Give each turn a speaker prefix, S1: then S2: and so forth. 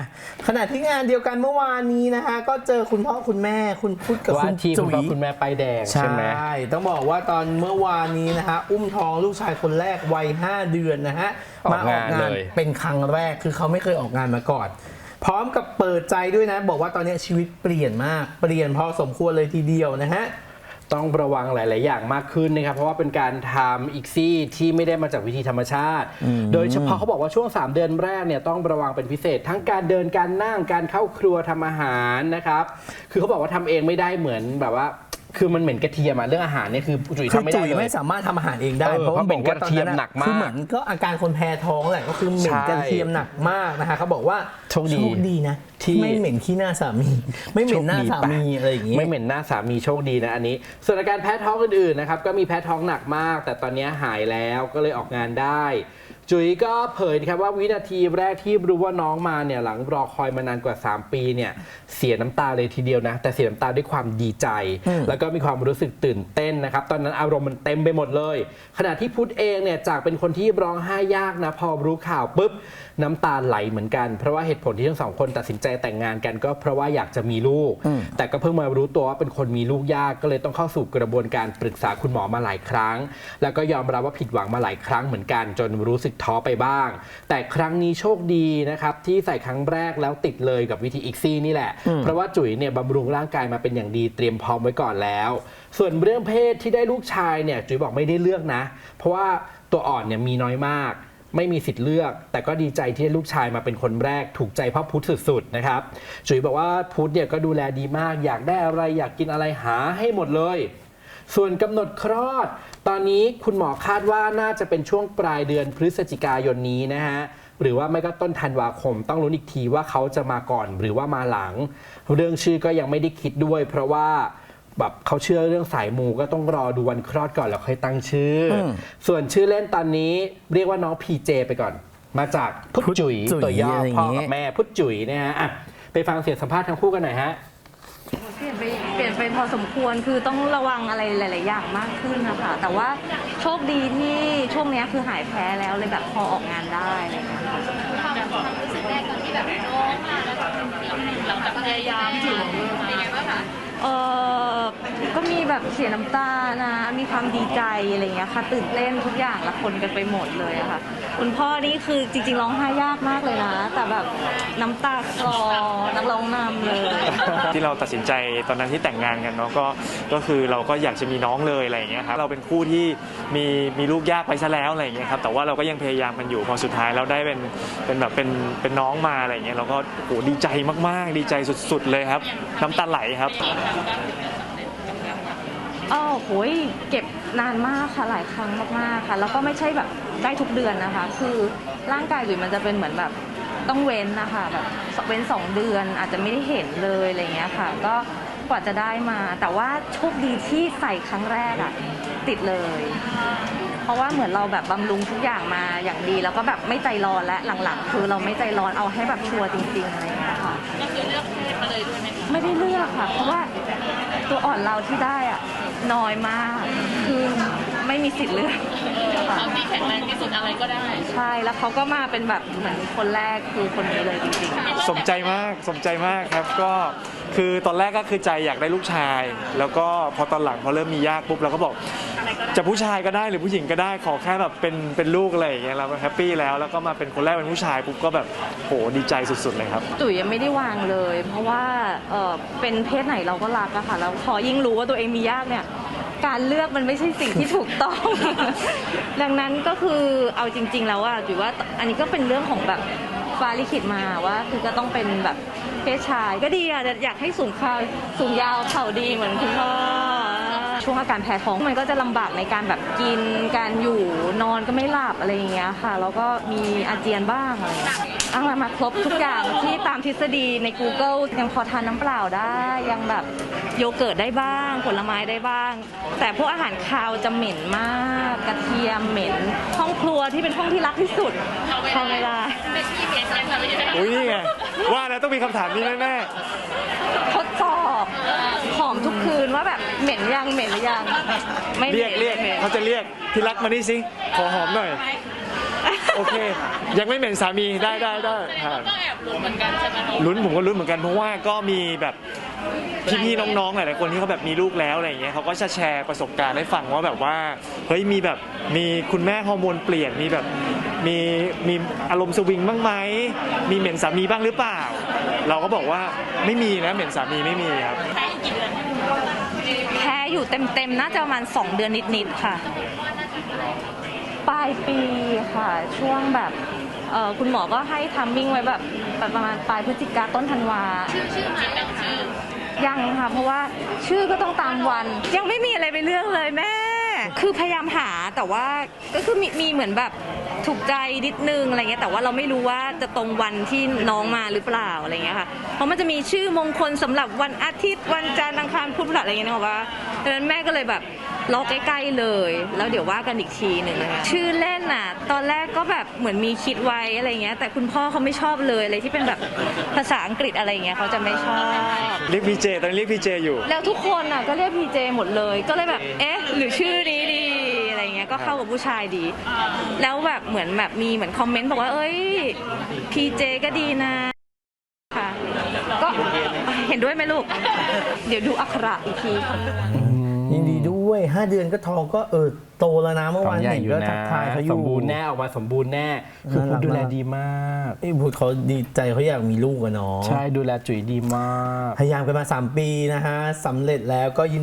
S1: อะขณะที่งานเดียวกันเมื่อวานนี้นะฮะก็เจอคุณพ่อคุณแม่คุณพุทธกับ
S2: ว่า
S1: คุณ
S2: ที่คุณ
S1: จุ๋
S2: พ่อยคุณแม่ไปายแดง
S1: ใช่
S2: ใช่ไหม
S1: ต้องบอกว่าตอนเมื่อวานนี้นะฮะอุ้มท้องลูกชายคนแรกวัย 5 เดือนนะฮะ
S2: ออก
S1: มาออกงาน
S2: งานเลย
S1: เป็นครั้งแรกคือเขาไม่เคยออกงานมาก่อน พร้อมกับเปิดใจด้วยนะ บอกว่าตอนนี้ชีวิตเปลี่ยนมาก เปลี่ยนพอสมควรเลยทีเดียวนะฮะ
S2: ต้องระวังหลาย ๆ อย่างมากขึ้นนะครับ เพราะว่าเป็นการทำอีกซี่ที่ไม่ได้มาจากวิธีธรรมชาติ โดยเฉพาะเขาบอกว่าช่วง 3 เดือนแรกเนี่ยต้องระวังเป็นพิเศษ ทั้งการเดินการนั่งการเข้าครัวทำอาหารนะครับ คือเขาบอกว่าทำเองไม่ได้เหมือนแบบว่า คือมันเหม็นกระเทียมอะเรื่องอาหารเนี่ยคือจุ๋ย
S1: คือ
S2: ทำไม่ได้
S1: จุ๋ย
S2: เลย
S1: ไม่สามารถทำอาหารเองได้
S2: เออ
S1: เพราะว่า
S2: เพราะ
S1: บอกว่าตอนนั้น
S2: เหม็นกระเทียมหนักมาก
S1: คือเหมือนก็อาการคนแพ้ท้องแหละก็คือเหม็น
S2: ใช่
S1: กระเทียมหนักมากนะคะเขาบอกว่า
S2: โชคดี
S1: ดีนะ
S2: ที่
S1: ไม่เหม็นขี้หน้าสามี ไม่เหม็นหน้า
S2: โชคดี
S1: สา
S2: ปะ
S1: มีอะไรอย่างงี้
S2: ไม่เหม็นหน้าสามีโชคดีนะอันนี้ ส่วนอาการแพ้ท้องอื่นๆนะครับก็มีแพ้ท้องหนักมาก แต่ตอนนี้หายแล้วก็เลยออกงานได้ จุ๋ยก็เผยนะครับว่าวินาทีแรกที่รู้ว่าน้องมาเนี่ยหลังรอคอยมานานกว่า 3 ปีเนี่ยเสียน้ำตาเลยทีเดียวนะ แต่เสียน้ำตาด้วยความดีใจ แล้วก็มีความรู้สึกตื่นเต้นนะครับ ตอนนั้นอารมณ์มันเต็มไปหมดเลย ขณะที่พุทธเองเนี่ยจากเป็นคนที่ร้องไห้ยากนะ พอรู้ข่าวปุ๊บน้ำตาไหลเหมือนกัน เพราะว่าเหตุผลที่ทั้งสองคนตัดสินใจแต่งงานกัน ก็เพราะว่าอยากจะมีลูก แต่ก็เพิ่งมารู้ตัวว่าเป็นคนมีลูกยากก็เลยต้องเข้าสู่กระบวนการปรึกษาคุณหมอมาหลายครั้ง แล้วก็ยอมรับว่าผิดหวังมาหลายครั้งเหมือนกันจนรู้สึกท้อไปบ้าง แต่ครั้งนี้โชคดีนะครับที่ใส่ครั้งแรกแล้วติดเลยกับวิธีอีกซี่นี่แหละ เพราะว่าจุ๋ยเนี่ยบำรุงร่างกายมาเป็นอย่างดีเตรียมพร้อมไว้ก่อนแล้ว ส่วนเรื่องเพศที่ได้ลูกชายเนี่ยจุ๋ยบอกไม่ได้เลือกนะ เพราะว่าตัวอ่อนเนี่ยมีน้อยมากไม่มีสิทธิ์เลือก แต่ก็ดีใจที่ได้ลูกชายมาเป็นคนแรกถูกใจพ่อพุทธสุดๆนะครับจุ๋ยบอกว่าพุทธเนี่ยก็ดูแลดีมาก อยากได้อะไรอยากกินอะไรหาให้หมดเลย ส่วนกำหนดคลอด ตอนนี้คุณหมอคาดว่าน่าจะเป็นช่วงปลายเดือนพฤศจิกายนนี้นะฮะหรือว่าไม่ก็ต้นธันวาคม ต้องรู้นอีกทีว่าเขาจะมาก่อนหรือว่ามาหลัง เรื่องชื่อก็ยังไม่ได้คิดด้วย เพราะว่าแบบเขาเชื่อเรื่องสายมูก็ต้องรอดูวันคลอดก่อนแล้วค่อยตั้งชื่ออ
S1: ม
S2: ส่วนชื่อเล่นตอนนี้เรียกว่าน้องพีเจไปก่อน มาจากพุทธจุ๋ย
S1: พุทธจุ๋ย
S2: ตัวย่อ
S1: อะไรอย่าง
S2: พ่อ
S1: งี้
S2: กับแม่พุทธจุ๋ยนะฮะอะไปฟังเสียงสัมภาษณ์ทั้งคู่กันหน่อยฮะ
S3: เปลี่ยนไปเปลี่ยนไปพอสมควรคือต้องระวังอะไรหลาย ๆ อย่างมากขึ้นนะคะแต่ว่าโชคดีที่ช่วงเนี้ยคือหายแพ้แล้วเลยแบบพอออกงานได้อะไรอย่างเงี้ยค่ะ
S4: ความรู้สึกแรกตอนที่แบบน้องมาแล้วก็เป็นปีหลังจากพยายามที่จะเป็นไงบ้างคะ
S3: เออ ก็มีแบบเสียน้ำตานะ มีความดีใจอะไรอย่างเงี้ยค่ะ ตื่นเต้นทุกอย่างละคนกันไปหมดเลยอะค่ะ คุณพ่อนี่คือจริงๆร้องไห้ยากมากเลยนะ แต่แบบน้ำตาคลอนักร้องนำเลย
S5: ที่เราตัดสินใจตอนนั้นที่แต่งงานกันเนาะก็ก็คือเราก็อยากจะมีน้องเลยอะไรอย่างเงี้ยครับเราเป็นคู่ที่มีมีลูกยากไปซะแล้วอะไรอย่างเงี้ยครับแต่ว่าเราก็ยังพยายามกันอยู่พอสุดท้ายเราได้เป็นเป็นแบบเป็นเป็นน้องมาอะไรอย่างเงี้ยเราก็โหดีใจมากๆ ดีใจสุด ๆ เลยครับ น้ำตาไหลครับ
S3: โหยเก็บนานมากค่ะหลายครั้งมากๆค่ะ แล้วก็ไม่ใช่แบบได้ทุกเดือนนะคะ คือร่างกายจุ๋ยมันจะเป็นเหมือนแบบต้องเว้นนะคะแบบเว้นสองเดือนอาจจะไม่ได้เห็นเลยอะไรเงี้ยค่ะ ก็กว่าจะได้มา แต่ว่าโชคดีที่ใส่ครั้งแรกอะติดเลย ราะว่าเหมือนเราแบบบำรุงทุกอย่างมาอย่างดี แล้วก็แบบไม่ใจร้อนและหลังๆ คือเราไม่ใจร้อนเอาให้แบบชัวร์จริงๆอะไรอย่างเงี้ยค่ะ
S4: ก็คือเลือกเพศมาเลยด้วยไหมคะ
S3: ไม่ได้เลือกค่ะ เพราะว่าตัวอ่อนเราที่ได้อะน้อยมากคือ ไม่มีสิทธิ์เลือกค่ะ
S4: ตอนที่แข็งแรงที่สุดอะไรก็ได้
S3: ใช่แล้วเขาก็มาเป็นแบบเหมือนคนแรกคือคนนี้เลยจริงๆ
S5: สมใจมากสมใจมากครับก็คือตอนแรกก็คือใจอยากได้ลูกชาย แล้วก็พอตอนหลังพอเริ่มมียากปุ๊บเราก็บอก จะผู้ชายก็ได้หรือผู้หญิงก็ได้ขอแค่แบบเป็นเป็นลูกอะไรอย่างเงี้ยเราก็แฮปปี้แล้วแล้วก็มาเป็นคนแรกเป็นผู้ชายปุ๊บก็แบบโหดีใจสุดๆเลยครับ
S3: จุ๋ยยังไม่ได้วางเลย เพราะว่าเออเป็นเพศไหนเราก็รักอะค่ะแล้วพอยิ่งรู้ว่าตัวเองมียากเนี่ย การเลือกมันไม่ใช่สิ่งที่ถูกต้อง ดังนั้นก็คือเอาจริง ๆ แล้วอะจุ๋ยว่าอันนี้ก็เป็นเรื่องของแบบฟ้าลิขิตมาว่า คือก็ต้องเป็นแบบเพศชายก็ดีอะอยากให้สูงเขาสูงยาวเข่าดีเหมือนคุณพ่อ ช่วงอาการแพ้ท้อง มันก็จะลำบากในการแบบกินการอยู่นอนก็ไม่หลับอะไรอย่างเงี้ยค่ะ แล้วก็มีอาเจียนบ้างอะไรอย่างเงี้ยอะมามาครบทุกอย่างที่ตามทฤษฎีใน Google ยังพอทานน้ำเปล่าได้ ยังแบบโยเกิร์ตได้บ้าง ผลไม้ได้บ้าง แต่พวกอาหารคาวจะเหม็นมาก กระเทียมเหม็น ห้องครัวที่เป็นห้องที่รักที่สุดเข้าไม่ได้
S4: เป็นที่เมียใช้ค่ะไม่ใช่
S5: อุ้ยนี่ไงว่าแล้วต้องมีคำถามนี้แน่
S3: ทดสอบ หอมทุกคืนว่าแบบเหม็นยังเหม็นหรือยังไม่
S5: ๆ
S3: หม็น
S5: เรียกเรียก
S3: ไม่หม็น
S5: เขาจะเรียกที่รักมานี่สิขอหอมหน่อย โอเค ยังไม่เหม็นสามีได้ได้ได้ครับ
S4: ก็แอบลุ้นเหมือนกันใช่ไหมน้อง
S5: ลุ้นผมก็ลุ้นเหมือนกันเพราะว่าก็มีแบบพี่ๆน้องๆหลายๆคนที่เขาแบบมีลูกแล้วอะไรอย่างเงี้ยเขาก็จะแชร์ประสบการณ์ให้ฟังว่าแบบว่าเฮ้ยมีแบบมีคุณแม่ฮอร์โมนเปลี่ยนมีแบบมีมีอารมณ์สวิงบ้างไหมมีเหม็นสามีบ้างหรือเปล่า เราก็บอกว่าไม่มีนะเหม็นสามีไม่มีครับ
S3: แพ้ อยู่เต็มๆ น่าจะประมาณ 2 เดือนนิดๆ ค่ะ ปลายปีค่ะ ช่วงแบบเอ่อคุณหมอก็ให้ทัมมิ่งไว้แบบแบบประมาณปลายพฤศจิกาต้นธันวา
S4: ชื่อชื่อมาตั้งชื่อ
S3: ยังค่ะ เพราะว่าชื่อก็ต้องตามวัน ยังไม่มีอะไรไปเลือกเลยแม่ คือพยายามหาแต่ว่าก็คือมีมีเหมือนแบบถูกใจนิดนึงอะไรเงี้ยแต่ว่าเราไม่รู้ว่าจะตรงวันที่น้องมาหรือเปล่าอะไรเงี้ยค่ะเพราะมันจะมีชื่อมงคลสำหรับวันอาทิตย์วันจันทร์อังคารพุธพฤหัสอะไรเงี้ยนึกออกปะ ดังนั้นแม่ก็เลยแบบล็อกใกล้ๆเลย แล้วเดี๋ยวว่ากันอีกทีหนึ่งนะคะชื่อเล่นน่ะ ตอนแรกก็แบบเหมือนมีคิดไว้อะไรเงี้ย แต่คุณพ่อเขาไม่ชอบเลยอะไรที่เป็นแบบภาษาอังกฤษอะไรเงี้ยเขาจะไม่ชอบ
S5: เรียกพีเจตอนนี้เรียกพีเจอยู่
S3: แล้วทุกคนอะก็เรียกพีเจหมดเลย ก็เลยแบบ เอ๊ะ หรือชื่อนี้ดีอะไรเงี้ย ก็เข้ากับผู้ชายดี แล้วแบบเหมือนแบบมีเหมือนคอมเมนต์บอกว่า เอ้ยพีเจก็ดีนะค่ะก็เห็นด้วยไหมลูก เดี๋ยวดูอักขระอีกทีค่ะ
S1: ยินดีด้วย 5 เดือนก็ท้องก็เออโตแล้วนะเมื่อวานเห็นก็ทักทายเขาอ
S2: ส
S1: ยู่
S2: มบูรณ์แน่ออกมาสมบูรณ์แน่ คือ
S1: น่ารั
S2: คุณ
S1: ก
S2: ดูแล
S1: มาก
S2: ดีมาก
S1: ไอ้บุตรเขาดีใจเขาอยากมีลูกอะเนาะ
S2: ใช่ดูแลจุ๋ยดีมาก
S1: พยายามกันมา 3 ปีนะฮะสำเร็จแล้วก็ยินดี